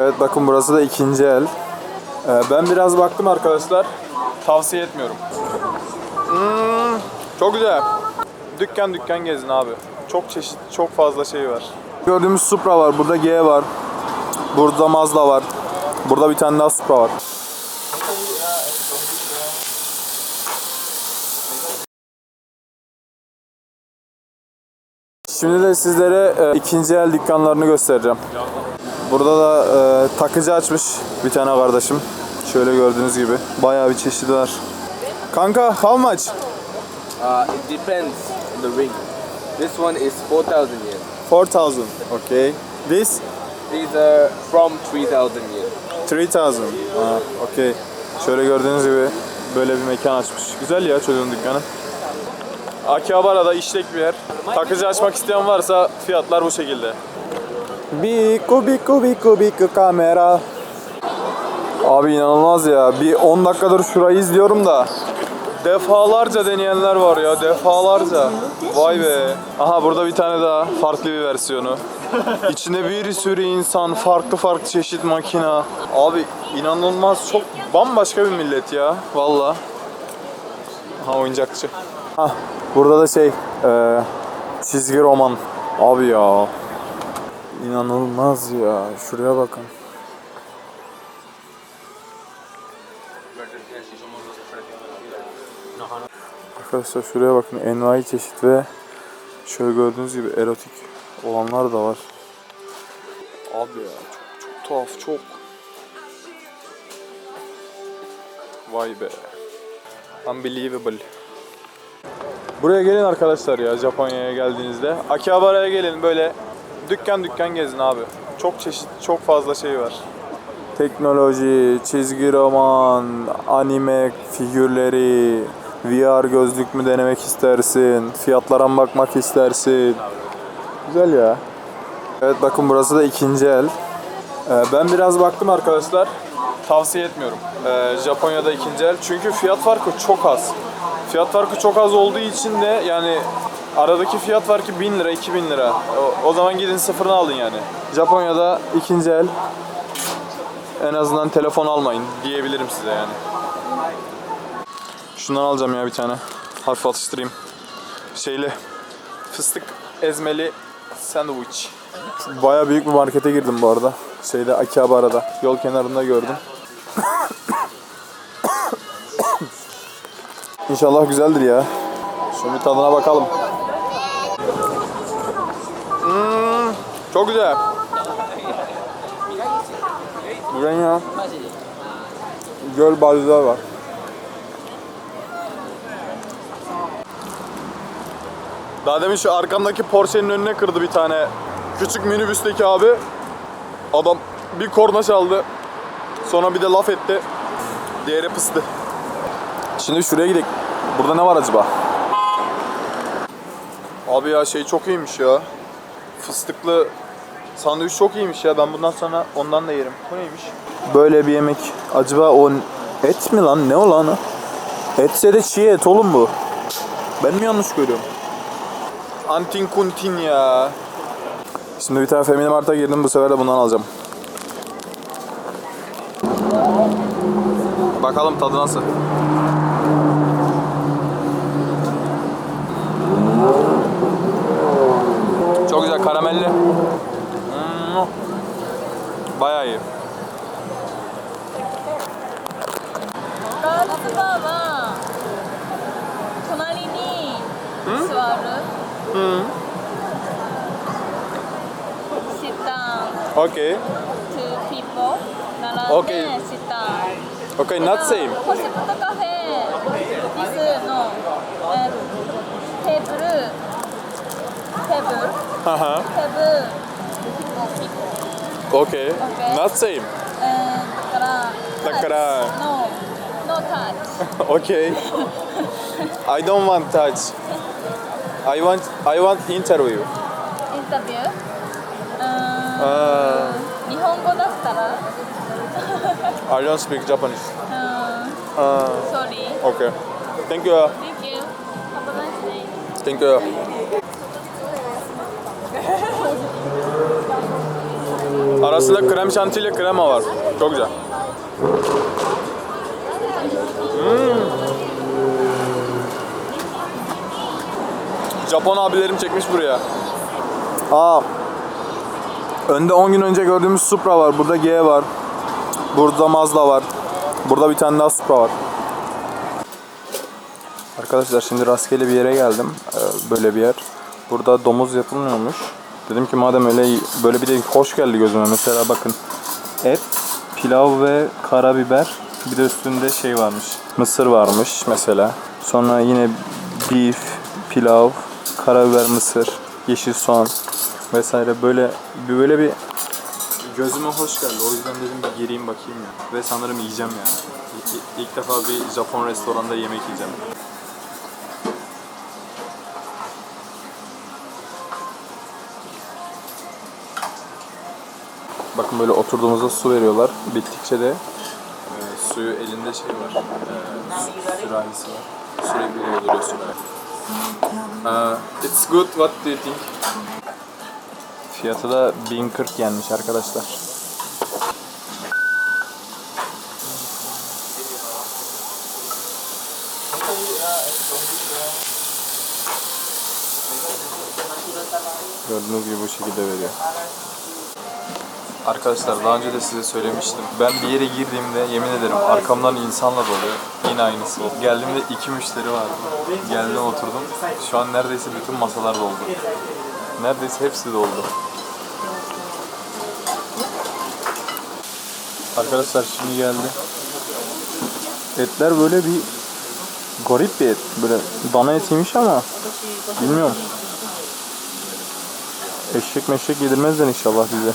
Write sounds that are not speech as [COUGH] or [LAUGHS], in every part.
Evet bakın burası da ikinci el. Ee, ben biraz baktım arkadaşlar. Tavsiye etmiyorum. Hmm, çok güzel. Dükkan dükkan gezin abi. Çok çeşit, çok fazla şey var. Gördüğümüz Supra var. Burada G var. Burada Mazda var. Burada bir tane daha Supra var. Şimdi de sizlere e, ikinci el dükkanlarını göstereceğim. Burada da e, takıcı açmış bir tane kardeşim. Şöyle gördüğünüz gibi. Bayağı bir çeşidi var. Kanka how much? Uh, it depends on the ring. This one is 4,000 yen. 4000. Okay. This These are from 3,000 yen. 3000. Ha, okay. Şöyle gördüğünüz gibi böyle bir mekan açmış. Güzel ya çocuğun dükkanı. Akihabara'da işlek bir yer. Takıcı açmak isteyen varsa fiyatlar bu şekilde. Biku biku biku biku kamera. Abi inanılmaz ya. Bir 10 dakikadır şurayı izliyorum da defalarca deneyenler var ya defalarca. Vay be. Aha burada bir tane daha farklı bir versiyonu. İçinde bir sürü insan, farklı farklı çeşit makina. Abi inanılmaz çok bambaşka bir millet ya. Valla. Ha oyuncakçı. Ha burada da şey e, çizgi roman. Abi ya. İnanılmaz ya. Şuraya bakın. Arkadaşlar şuraya bakın envai çeşit ve şöyle gördüğünüz gibi erotik olanlar da var. Abi ya çok çok tuhaf çok. Vay be. Unbelievable. Buraya gelin arkadaşlar ya Japonya'ya geldiğinizde. Akihabara'ya gelin böyle dükkan dükkan gezin abi. Çok çeşit, çok fazla şey var. Teknoloji, çizgi roman, anime figürleri, VR gözlük mü denemek istersin, fiyatlara mı bakmak istersin. Güzel ya. Evet bakın burası da ikinci el. Ee, ben biraz baktım arkadaşlar. Tavsiye etmiyorum. Ee, Japonya'da ikinci el. Çünkü fiyat farkı çok az. Fiyat farkı çok az olduğu için de yani aradaki fiyat farkı 1000 lira, 2000 lira. O, o zaman gidin sıfırını alın yani. Japonya'da ikinci el. En azından telefon almayın diyebilirim size yani. Şundan alacağım ya bir tane. Hafif atıştırayım. Şeyli fıstık ezmeli sandviç. Baya büyük bir markete girdim bu arada. Şeyde Akihabara'da. Yol kenarında gördüm. [COUGHS] İnşallah güzeldir ya. Bir tadına bakalım. Çok güzel. Güzel ya. Göl bazılar var. Daha demin şu arkamdaki Porsche'nin önüne kırdı bir tane küçük minibüsteki abi. Adam bir korna çaldı. Sonra bir de laf etti. Diğeri pıstı. Şimdi şuraya gidelim. Burada ne var acaba? Abi ya şey çok iyiymiş ya. Fıstıklı sandviç çok iyiymiş ya. Ben bundan sonra ondan da yerim. Bu neymiş? Böyle bir yemek. Acaba o et mi lan? Ne o? Etse de çiğ et oğlum bu. Ben mi yanlış görüyorum? Antin kuntin ya. Şimdi bir tane Family Mart'a girdim. Bu sefer de bundan alacağım. Bakalım tadı nasıl? Çok güzel karamelli. Hmm. Bayağı iyi. ガールズバーは隣に座る Hmm. sit down Okay. two people 並ん Okay. で sit down Okay, not same. ホシポトカフェディスの、えーテーブルテーブル Haha. テーブル Okay. okay. Not same. Uh, no, no touch. [LAUGHS] okay. I don't want touch. I want I want interview. Interview? うーん Uh, uh 日本語だったら [LAUGHS] I don't speak Japanese. うーん Uh, Sorry. okay. Thank you. Thank you. Have a nice day. Thank you. Arasında krem şanti ile krema var. Çok güzel. Hmm. Japon abilerim çekmiş buraya. Aa. Önde 10 gün önce gördüğümüz Supra var. Burada G var. Burada Mazda var. Burada bir tane daha Supra var. Arkadaşlar şimdi rastgele bir yere geldim. Ee, Böyle bir yer. Burada domuz yapılmıyormuş. Dedim ki madem öyle böyle bir de hoş geldi gözüme. Mesela bakın et, pilav ve karabiber. Bir de üstünde şey varmış. Mısır varmış mesela. Sonra yine beef, pilav, karabiber, mısır, yeşil soğan vesaire böyle böyle bir gözüme hoş geldi. O yüzden dedim bir gireyim bakayım ya. Ve sanırım yiyeceğim yani. İlk, ilk defa bir Japon restoranda yemek yiyeceğim. Bakın böyle oturduğumuzda su veriyorlar. Bittikçe de e, suyu elinde şey var. E, sürahisi var. Sürekli dolduruyor sürahi. Uh, it's good. What do you think? Fiyatı da 1040 yenmiş arkadaşlar. Gördüğünüz gibi bu şekilde veriyor. Arkadaşlar daha önce de size söylemiştim. Ben bir yere girdiğimde yemin ederim arkamdan insanla doluyor. Yine aynısı. Geldiğimde iki müşteri vardı. Geldim oturdum. Şu an neredeyse bütün masalar doldu. Neredeyse hepsi doldu. Arkadaşlar şimdi geldi. Etler böyle bir garip bir et. Böyle dana etiymiş ama bilmiyorum. Eşek meşek yedirmezler inşallah bize.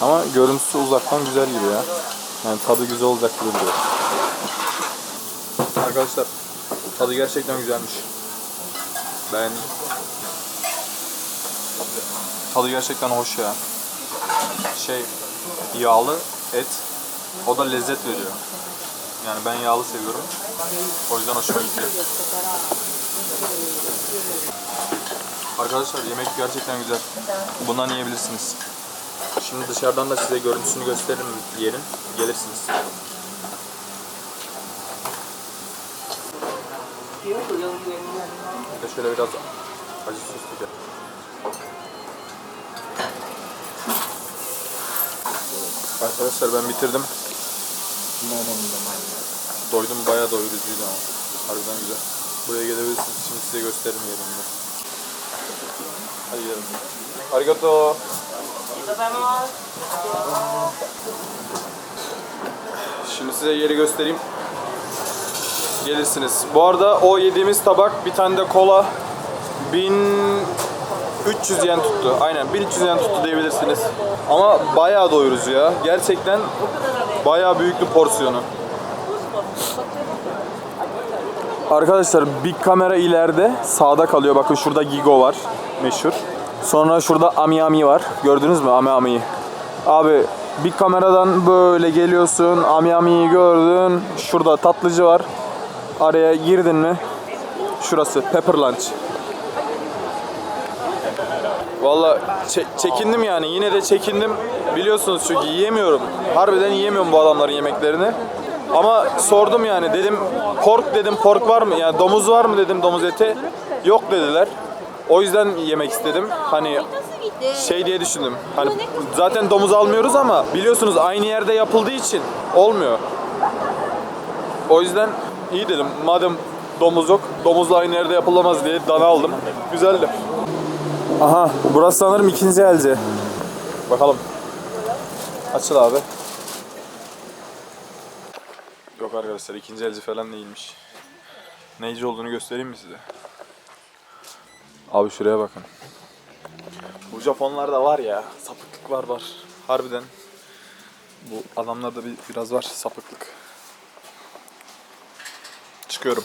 Ama görüntüsü uzaktan güzel gibi ya. Yani tadı güzel olacak gibi duruyor. Arkadaşlar tadı gerçekten güzelmiş. Beğendim. Tadı gerçekten hoş ya. Şey yağlı et o da lezzet veriyor. Yani ben yağlı seviyorum. O yüzden hoşuma gidiyor. Arkadaşlar yemek gerçekten güzel. Bundan yiyebilirsiniz. Şimdi dışarıdan da size görüntüsünü gösteririm yerin. Gelirsiniz. Bir de şöyle biraz acı süsleyeceğim. Arkadaşlar ben bitirdim. Doydum bayağı doyurucuydu ama. Harbiden güzel. Buraya gelebilirsiniz. Şimdi size gösteririm yerini. Hadi gidelim. Arigato. Şimdi size yeri göstereyim. Gelirsiniz. Bu arada o yediğimiz tabak bir tane de kola 1300 yen tuttu. Aynen 1300 yen tuttu diyebilirsiniz. Ama bayağı doyurucu ya. Gerçekten bayağı büyük bir porsiyonu. Arkadaşlar bir kamera ileride sağda kalıyor. Bakın şurada Gigo var. Meşhur. Sonra şurada Ami Ami var. Gördünüz mü Ami Ami'yi? Abi bir kameradan böyle geliyorsun. Ami Ami'yi gördün. Şurada tatlıcı var. Araya girdin mi? Şurası Pepper Lunch. Valla çe- çekindim yani. Yine de çekindim. Biliyorsunuz çünkü yiyemiyorum. Harbiden yiyemiyorum bu adamların yemeklerini. Ama sordum yani dedim pork dedim pork var mı? Yani domuz var mı dedim domuz eti. Yok dediler. O yüzden yemek istedim. Hani şey diye düşündüm. Hani zaten domuz almıyoruz ama biliyorsunuz aynı yerde yapıldığı için olmuyor. O yüzden iyi dedim. Madem domuz yok, domuzla aynı yerde yapılamaz diye dana aldım. Güzeldi. Aha, burası sanırım ikinci elci. Bakalım. Açıl abi. Yok arkadaşlar ikinci elci falan değilmiş. Neyci olduğunu göstereyim mi size? Abi şuraya bakın. Bu Japonlarda var ya sapıklık var var. Harbiden. Bu adamlarda bir, biraz var sapıklık. Çıkıyorum.